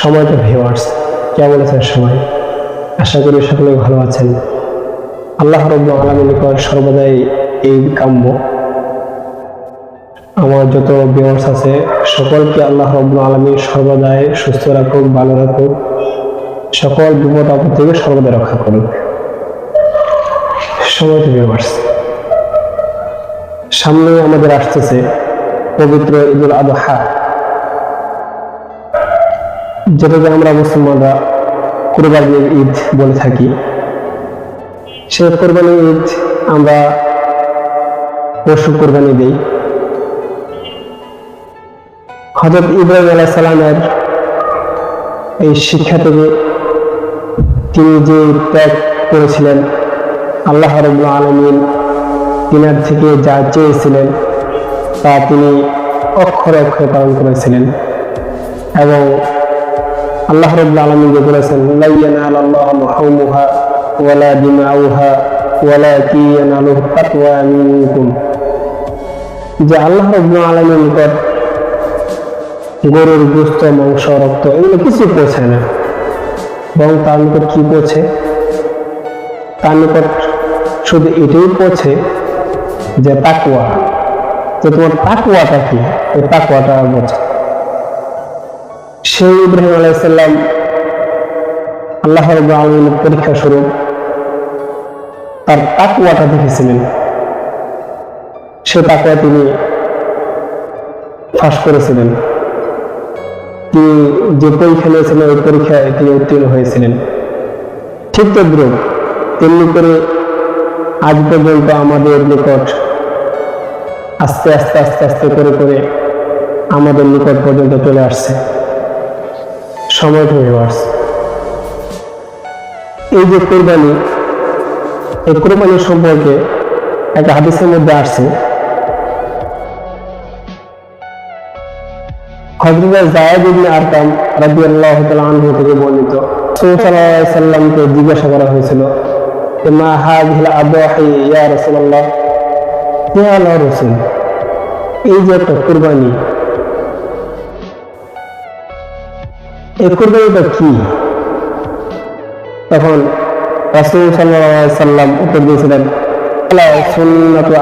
সময় তো ভিওয়ার্স কেমন আশা করি সকলে ভালো আছেন। আল্লাহ আলমী নিকট সর্বদাই এই কাম্য। আমার যত ভিওয়ার্স আছে, সকলকে আল্লাহ রব্বুল আলমী সর্বদাই সুস্থ রাখুক, ভালো রাখুক। সকল বিপদ আপদ থেকে সর্বদা রক্ষা করুক। সময় তো ভিওয়ার্স সামনে আমাদের আসতেছে পবিত্র ঈদুল আদহা। যেটাকে আমরা মুসলমানরা কোরবানির ঈদ বলে থাকি, সে কোরবানির ঈদ আমরা পশু কোরবানি দিই। হজরত ইব্রাহিম আলাহ সালামের এই শিক্ষা থেকে তিনি যে ত্যাগ করেছিলেন, আল্লাহ রবুল্লা আলমিন তিনার থেকে যা চেয়েছিলেন তা তিনি অক্ষরে অক্ষরে পালন করেছিলেন এবং আল্লাহ রবুল্লা আলমিন যে বলেছেন যে আল্লাহ নিকট গরুর মাংস, রক্ত এগুলো কিছু পৌঁছায় না। বরং তার নিকট কি পৌঁছে? তার নিকট শুধু এটাই পৌঁছে যে তাকুয়া যে তোমার তাকুয়াটা কি? ওই তাকুয়াটা বোঝে সেই ইব্রাহিম আলাইসাল্লাম আল্লাহ রব আলমিনের পরীক্ষা স্বরূপ তার তাকুয়াটা দেখেছিলেন। সে তাকুয়া তিনি ফাঁস করেছিলেন। তিনি যে পরীক্ষা নিয়েছিলেন, ওই পরীক্ষায় তিনি উত্তীর্ণ হয়েছিলেন। ঠিক তদ্রুপ তেমনি করে আজ পর্যন্ত আমাদের নিকট আস্তে আস্তে আস্তে আস্তে করে করে আমাদের নিকট পর্যন্ত চলে আসছে। সময় আসছে এই যে কোরবানি, এই কোরবানি সম্পর্কে একটা হাদিসের মধ্যে আসছে। জায়েদ আরকাম আনহু থেকে বর্ণিত। সাল্লাল্লাহু সাল্লামকে জিজ্ঞাসা করা হয়েছিল মা হাযিহিল আদহি ইয়া রাসূলুল্লাহ? ইয়া রাসূল। এই যে একটা কুরবানি এই কি? তখন রাসূল সাল্লাম উত্তর দিয়েছিলেন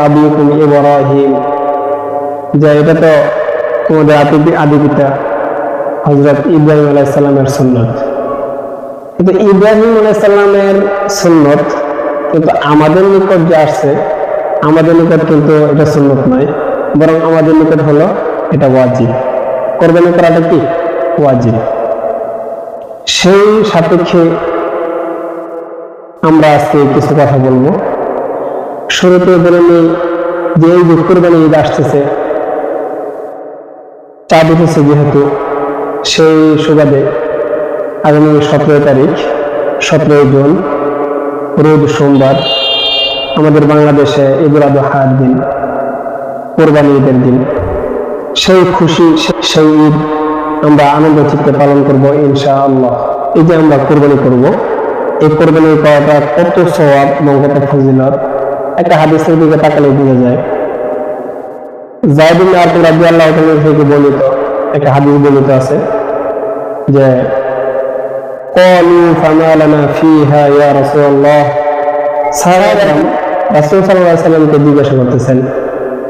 আবিকুম ইব্রাহিম। এটা তো তোমাদের আদি আদি পিতা হজরত ইব্রাহিম আলাইসাল্লামের সুন্নত। কিন্তু ইব্রাহিম আলাইসাল্লামের সুন্নত কিন্তু আমাদের নিকট যে আসছে, আমাদের নিকট কিন্তু এটা সুন্নত নয়, বরং আমাদের নিকট হলো এটা ওয়াজিব। কোরবানি করাটা কি? ওয়াজিব। সেই সাপেক্ষে আমরা আজকে কিছু কথা বলব। শুরুতে বলে নিই যে এই যে কোরবানি ঈদ আসতেছে চাঁদ উঠেছে যেহেতু সেই সুবাদে আগামী সতেরো তারিখ, সতেরোই জুন, রোজ সোমবার আমাদের বাংলাদেশে ঈদুল আদহার দিন, কোরবানি ঈদের দিন। সেই খুশি, সেই ঈদ আমরা আনন্দ চিত্তে পালন করব ইনশা আল্লাহ এই যে আমরা কোরবানি করব, এই কোরবানি করাটা কত সওয়াব এবং কত ফজিলত। একটা হাদিসের দিকে তাকালে বোঝা যায়। জায়দিন আরকাম রাজি আল্লাহ থেকে বর্ণিত একটা হাদিস বর্ণিত আছে যে, কলু ফামালানা ফিহা ইয়া রাসূলুল্লাহ। সাহাবাম রাসূল সাল্লাল্লাহু জিজ্ঞাসা করতেছেন,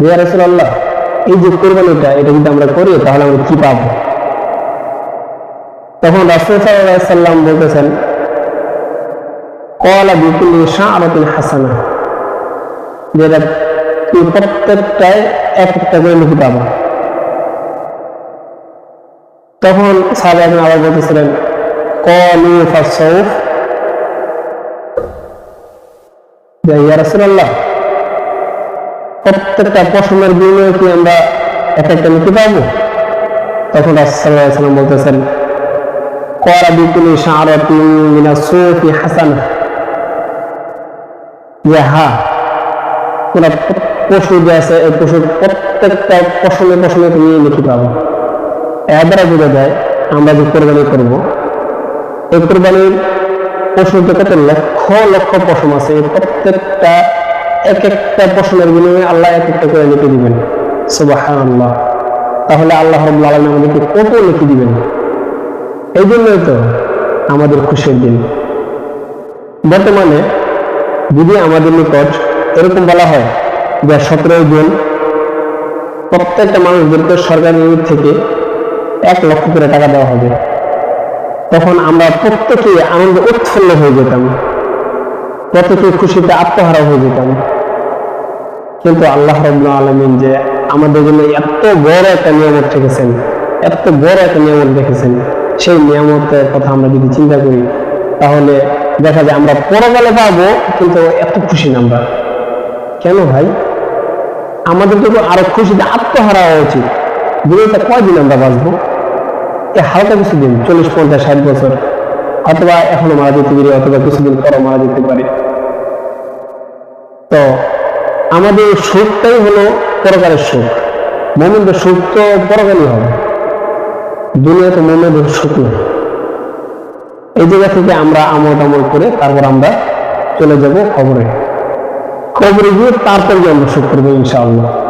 ইয়া রাসূলুল্লাহ, এই যে কুরবানিটা, এটা যদি আমরা করি, তাহলে আমরা কি পাব? তখন রাসূল সাল্লাম বলতেছেন, কলা বিকুল্লি শাআরাতিন হাসানা যেটা তুই প্রত্যেকটায় এক একটা করে লিখে পাবো তখন সাহাবাহ আবার বলতেছিলেন, কলু ফাসৌফ ইয়া রাসূলুল্লাহ, প্রত্যেকটা পশমের বিনিময়ে কি আমরা এক একটা লিখে পাবো তখন রাসূলুল্লাহ সাল্লাম বলতেছেন করা বিকুলি মিনা সুফি হাসানা যে পুরা পশু যে আছে, এই পশুর প্রত্যেকটা তুমি পাবো আমরা যে কোরবানি করব, এই কোরবানির পশুতে কত লক্ষ লক্ষ পশম আছে, এই প্রত্যেকটা এক একটা পশমের বিনিময়ে আল্লাহ এক একটা করে লিখে দিবেন। সুবাহ আল্লাহ তাহলে আল্লাহ রব্বুল আলমী কত লিখে দিবেন? এই জন্যই তো আমাদের খুশির দিন। বর্তমানে যদি আমাদের নিকট এরকম বলা হয় যে সতেরোই জুন প্রত্যেকটা মানুষদেরকে সরকারি নিয়োগ থেকে এক লক্ষ করে টাকা দেওয়া হবে, তখন আমরা প্রত্যেকে আনন্দে উৎফুল্ল হয়ে যেতাম। প্রত্যেকে খুশিতে আত্মহারা হয়ে যেতাম। কিন্তু আল্লাহ রব্লা আলমিন যে আমাদের জন্য এত বড় একটা নিয়ামত রেখেছেন, এত বড় একটা নিয়ামত রেখেছেন সেই নিয়ামতের কথা আমরা যদি চিন্তা করি, তাহলে দেখা যায় আমরা পরকালে পাবো, কিন্তু এত খুশি না আমরা। কেন ভাই? আমাদের তো আরও খুশিতে আত্মহারা উচিত। দুনিয়াতে কয়দিন আমরা বাঁচবো? এ হালকা কিছুদিন, চল্লিশ, পঞ্চাশ, ষাট বছর। অথবা এখনও মারা যেতে পারি, অথবা কিছুদিন পরও মারা যেতে পারে। তো আমাদের সুখটাই হলো পরকালের সুখ। মোমেন্টের সুখ তো পরকালই হবে। দুনিয়াতে মনে সুখ শুক্র এই জায়গা থেকে আমরা আমল টামল করে তারপর আমরা চলে যাব কবরে। কবরে গিয়ে তারপর গিয়ে আমরা শুক্র করব ইনশাআল্লাহ।